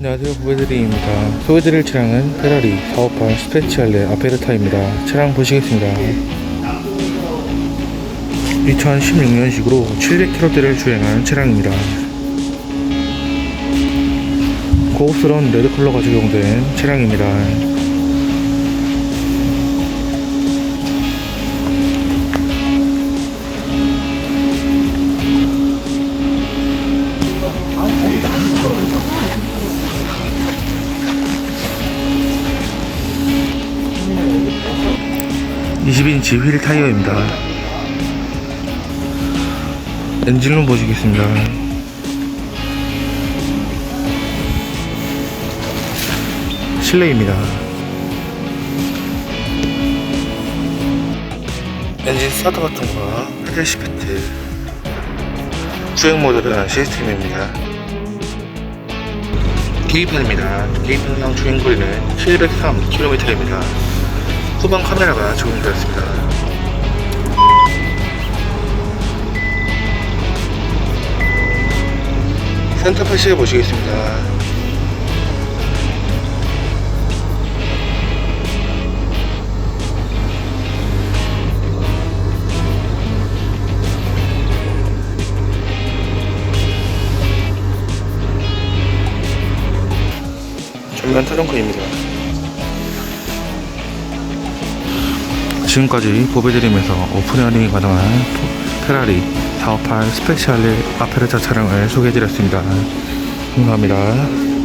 안녕하세요 부배드리입니다. 소개드릴 차량은 페라리 458 스페치알레 아페르타입니다. 차량 보시겠습니다. 2016년식으로 700km대를 주행한 차량입니다. 고급스러운 레드 컬러가 적용된 차량입니다 20인치 휠 타이어입니다. 엔진룸 보시겠습니다. 실내입니다. 엔진 스타트 버튼과 페달 시프트 주행 모드는 시스템입니다. 계기판입니다. 계기판상 주행거리는 703km입니다. 후방 카메라가 적용되었습니다. 센터파 시에 보시겠습니다. 전면 트렁크입니다. 지금까지 보배드림에서 오픈런이 가능한 페라리 458 스페셜 아페르타 차량을 소개해드렸습니다. 감사합니다.